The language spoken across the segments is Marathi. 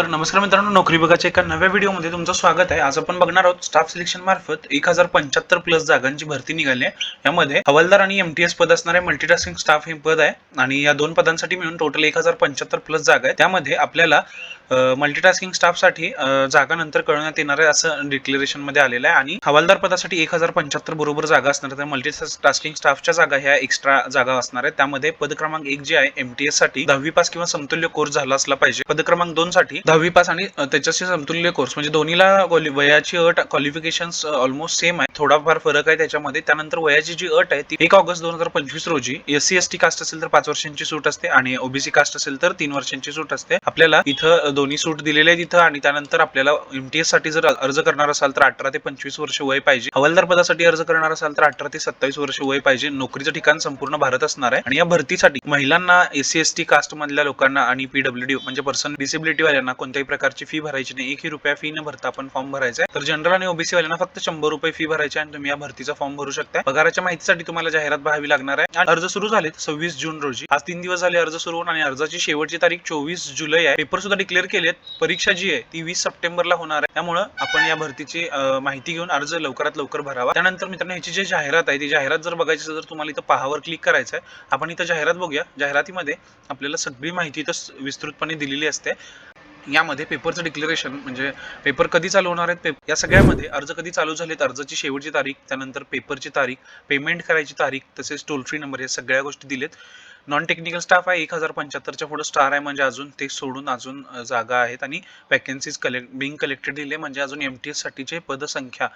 तर नमस्कार मित्रांनो नोकरी बघाच्या एका नव्या व्हिडिओमध्ये तुमचं स्वागत आहे. आज आपण बघणार आहोत स्टाफ सिलेक्शन मार्फत एक हजार पंच्याहत्तर प्लस जागांची भरती निघाली आहे. यामध्ये हवालदार आणि एमटीएस पद असणारे मल्टीटास्किंग स्टाफ हे पद आहे. आणि या दोन पदांसाठी मिळून टोटल एक हजार पंच्याहत्तर प्लस जागा आहे त्यामध्ये आपल्याला मल्टीटास्किंग स्टाफसाठी जागा नंतर कळवण्यात येणार आहे असं डिक्लेरेशनमध्ये आलेलं आहे. आणि हवालदार पदासाठी एक हजार पंच्याहत्तर बरोबर जागा असणार. आहे मल्टीटास्किंग स्टाफच्या जागा ह्या एक्स्ट्रा जागा असणार आहेत. त्यामध्ये पद क्रमांक एक जे आहे एमटीएससाठी दहावी पास किंवा समतुल्य कोर्स झाला असला पाहिजे. पद क्रमांक दोन साठी दहावी पास आणि त्याच्याशी समतुल्य कोर्स म्हणजे दोन्हीला वयाची अट क्वालिफिकेशन ऑलमोस्ट सेम आहे. थोडाफार फरक आहे त्याच्यामध्ये. त्यानंतर वयाची जी अट आहे ती एक ऑगस्ट दोन हजार पंचवीस रोजी एससी एस टी कास्ट असेल तर पाच वर्षांची सूट असते आणि ओबीसी कास्ट असेल तर तीन वर्षांची सूट असते. आपल्याला इथं दोन्ही सूट दिलेले आहे तिथं आणि त्यानंतर आपल्याला एमटीएससाठी जर अर्ज करणार असाल तर अठरा ते पंचवीस वर्ष वय पाहिजे. हवालदार पदासाठी अर्ज करणार असाल तर अठरा ते सत्तावीस वर्ष वय पाहिजे. नोकरीचं ठिकाण संपूर्ण भारत असणार आहे. आणि या भरतीसाठी महिलांना एससी एस टी कास्ट मधल्या लोकांना आणि पीडब्ल्यूडी म्हणजे पर्सन डिसेबिलिटी वाल्यांना कोणत्याही प्रकारची फी भरायची नाही. एकही रुपया फी न भरता आपण फॉर्म भरायचा आहे. तर जनरल आणि ओबीसी वाल्यांना फक्त शंभर रुपये फी भरायची करायचे आणि तुम्ही या भरतीचा फॉर्म भरू शकता पगाराच्या माहितीसाठी तुम्हाला जाहिरात पाहावी लागणार आहे. आणि अर्ज सुरू झाले सव्वीस जून रोजी. आज तीन दिवस झाले अर्ज सुरू होऊन आणि अर्जाची शेवटची तारीख चोवीस जुलै आहे. पेपर सुद्धा डिक्लेअर केलेत. परीक्षा जी आहे ती वीस सप्टेंबरला होणार आहे. त्यामुळे आपण या भरतीची माहिती घेऊन अर्ज लवकरात लवकर भरावा. त्यानंतर मित्रांनो ह्याची जी जाहिरात आहे ती जाहिरात जर बघायची असेल तर तुम्हाला इथं पहावर क्लिक करायचं आहे. आपण इथं जाहिरात बघूया. जाहिरातीमध्ये आपल्याला सगळी माहिती इथं विस्तृतपणे दिलेली असते. यामध्ये पेपरचं डिक्लेरेशन म्हणजे पेपर कधी चालू होणार आहेत पेप- या सगळ्यामध्ये अर्ज कधी चालू झालेत अर्जाची शेवटची तारीख त्यानंतर पेपरची तारीख पेमेंट करायची तारीख तसेच टोल फ्री नंबर या सगळ्या गोष्टी दिलेत. नॉन टेक्निकल स्टाफ आहे एक हजार पंच्याहत्तरच्या पुढे स्टार आहे म्हणजे अजून ते सोडून अजून जागा आहेत. आणि वॅकन्सीज कलेक्ट बिंग कलेक्टेड दिले म्हणजे अजून एम टी एससाठीचे पदसंख्या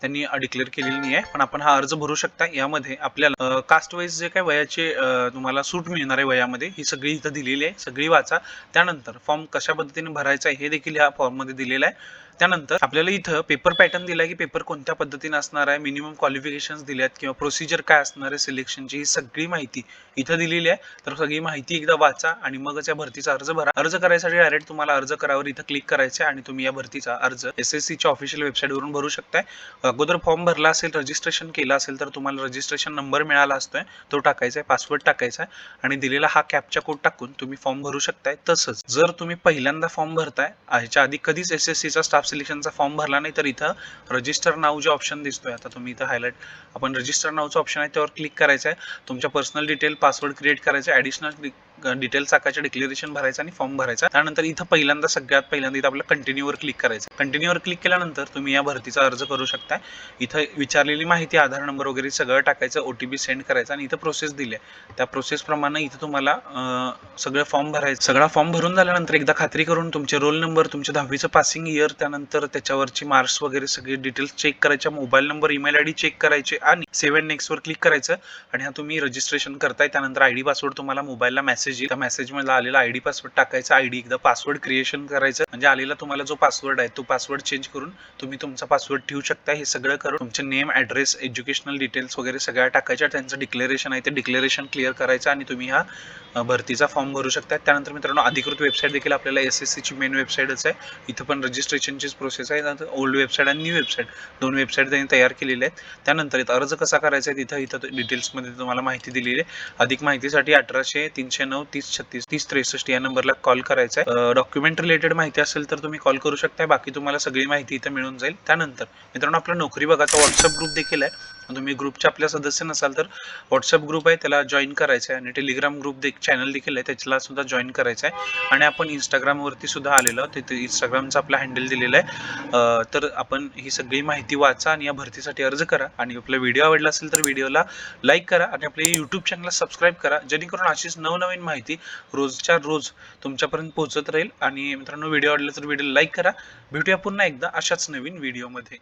त्यांनी डिक्लेअर केलेली नाही आहे. पण आपण हा अर्ज भरू शकता. यामध्ये आपल्याला कास्ट वाईज जे काय वयाचे तुम्हाला सूट मिळणार आहे वयामध्ये ही सगळी इथं दिलेली आहे सगळी वाचा. त्यानंतर फॉर्म कशा पद्धतीने भरायचा आहे हे देखील ह्या फॉर्ममध्ये दिलेलं आहे. त्यानंतर आपल्याला इथं पेपर पॅटर्न दिला की पेपर कोणत्या पद्धतीने असणार आहे मिनिमम क्वालिफिकेशन दिल्यात किंवा प्रोसिजर काय असणार आहे सिलेक्शनची ही सगळी माहिती इथं दिलेली आहे. तर सगळी माहिती एकदा वाचा आणि मगच या भरतीचा अर्ज भरा. अर्ज करायसाठी डायरेक्ट तुम्हाला अर्ज करावर इथं क्लिक करायचं आहे आणि तुम्ही या भरतीचा अर्ज एस एस सीच्या ऑफिशियल वेबसाईटवरून भरू शकताय. अगोदर फॉर्म भरला असेल रजिस्ट्रेशन केलं असेल तर तुम्हाला रजिस्ट्रेशन नंबर मिळाला असतोय. तो टाकायचा आहे पासवर्ड टाकायचा आहे आणि दिलेला हा कॅपचा कोड टाकून तुम्ही फॉर्म भरू शकताय तसंच. जर तुम्ही पहिल्यांदा फॉर्म भरताय ह्याच्या आधी कधीच एस एस सीचा स्टाफ सिलेक्शनचा फॉर्म भरला नाही तर इथं रजिस्टर नाव जे ऑप्शन दिसतोय आता तुम्ही इथं हायलाइट आपण रजिस्टर नावचं ऑप्शन आहे त्यावर क्लिक करायचं आहे तुमच्या पर्सनल डिटेल पासवर्ड क्रिएट करायचं ॲडिशनल डिटेल टाकायचं डिक्लेरेशन भरायचं आणि फॉर्म भरायचा. त्यानंतर इथं पहिल्यांदा सगळ्यात पहिल्यांदा इथं आपल्याला कंटिन्यूवर क्लिक करायचं. कंटिन्यूवर क्लिक केल्यानंतर तुम्ही या भरतीचा अर्ज करू शकता इथं विचारलेली माहिती आधार नंबर वगैरे सगळं टाकायचं ओ टी पी सेंड करायचा आणि इथं प्रोसेस दिली आहे. त्या प्रोसेसप्रमाणे इथं तुम्हाला सगळं फॉर्म भरायचं. सगळा फॉर्म भरून झाल्यानंतर एकदा खात्री करून तुमचे रोल नंबर तुमच्या दहावीचं पासिंग इयर त्यानंतर त्याच्यावरची मार्क्स वगैरे सगळे डिटेल्स चेक करायच्या mobile number email I D check करायचे आणि सेव्हन नेक्स्टवर क्लिक करायचं. आणि हा तुम्ही रजिस्ट्रेशन करताय. त्यानंतर आय डी पासवर्ड तुम्हाला मोबाईलला मेसेज येईल मेसेज मेसेजमध्ये आलेला आयडी पासवर्ड टाकायचा. आयडी एकदा पासवर्ड क्रिएशन करायचं. म्हणजे आलेला तुम्हाला जो पासवर्ड आहे तो पासवर्ड चेंज करून तुम्ही तुमचा पासवर्ड ठेवू शकता. हे सगळं करून तुमचे नेम ऍड्रेस एज्युकेशनल डिटेल्स वगैरे सगळ्या टाकायच्या. त्यांचं डिक्लेरेशन आहे ते डिक्लेरेशन क्लिअर करायचं आणि तुम्ही हा भरतीचा फॉर्म भरू शकता. त्यानंतर मित्रांनो अधिकृत वेबसाईट देखील आपल्याला एस एस सीची मेन वेबसाईटच आहे. इथं पण रजिस्ट्रेशनचीच प्रोसेस आहे. त्यानंतर ओल्ड वेबसाईट आणि न्यू वेबसाईट दोन वेबसाईट त्यांनी तयार केलेल्या आहेत. त्यानंतर इथं अर्ज कसा करायचा आहे तिथं इथं डिटेल्समध्ये तुम्हाला माहिती दिलेली आहे. अधिक माहितीसाठी अठराशे तीनशे नऊ तीस छत्तीस तीस त्रेसष्ट या नंबरला कॉल करायचा आहे. डॉक्युमेंट रिलेटेड माहिती असेल तर तुम्ही कॉल करू शकता बाकी तुम्हाला सगळी माहिती इथं मिळून जाईल. त्यानंतर मित्रांनो आपला नोकरी बघाचा व्हॉट्सअप ग्रुप देखील आहे. तुम्ही ग्रुपचे आपल्या सदस्य नसाल तर व्हॉट्सअप ग्रुप आहे त्याला जॉईन करायचं आहे. आणि टेलिग्राम ग्रुप देख चॅनल देखील आहे त्याला सुद्धा जॉईन करायचं आहे. आणि आपण इंस्टाग्रामवरती सुद्धा आलेलो आहोत. तिथे इंस्टाग्रामचा आपला हँडल दिलेला आहे. तर आपण ही सगळी माहिती वाचा आणि या भरतीसाठी अर्ज करा. आणि आपला व्हिडिओ आवडला असेल तर व्हिडिओला लाईक करा आणि आपल्या यूट्यूब चॅनलला सबस्क्राईब करा. जेणेकरून अशीच नवनवीन माहिती रोजच्या रोज तुमच्यापर्यंत पोहोचत राहील. आणि मित्रांनो व्हिडिओ आवडला तर व्हिडिओ लाईक करा. भेटूया पुन्हा एकदा अशाच नवीन व्हिडिओमध्ये